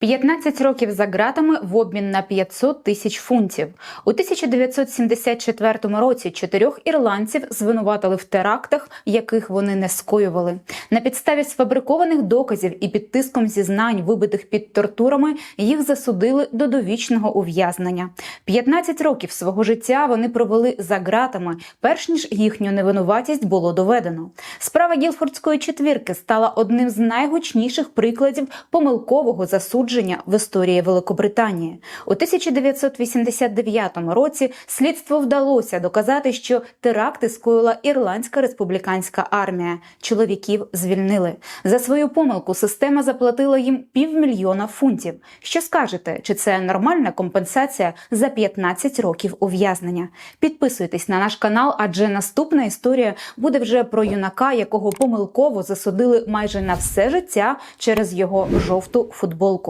15 років за ґратами в обмін на 500 тисяч фунтів. У 1974 році чотирьох ірландців звинуватили в терактах, яких вони не скоювали. На підставі сфабрикованих доказів і під тиском зізнань, вибитих під тортурами, їх засудили до довічного ув'язнення. 15 років свого життя вони провели за ґратами, перш ніж їхню невинуватість було доведено. Справа Гілфордської четвірки стала одним з найгучніших прикладів помилкового засудження в історії Великобританії. У 1989 році слідству вдалося доказати, що теракти скоїла ірландська республіканська армія. Чоловіків звільнили. За свою помилку система заплатила їм півмільйона фунтів. Що скажете, чи це нормальна компенсація за 15 років ув'язнення? Підписуйтесь на наш канал, адже наступна історія буде вже про юнака, якого помилково засудили майже на все життя через його жовту футболку.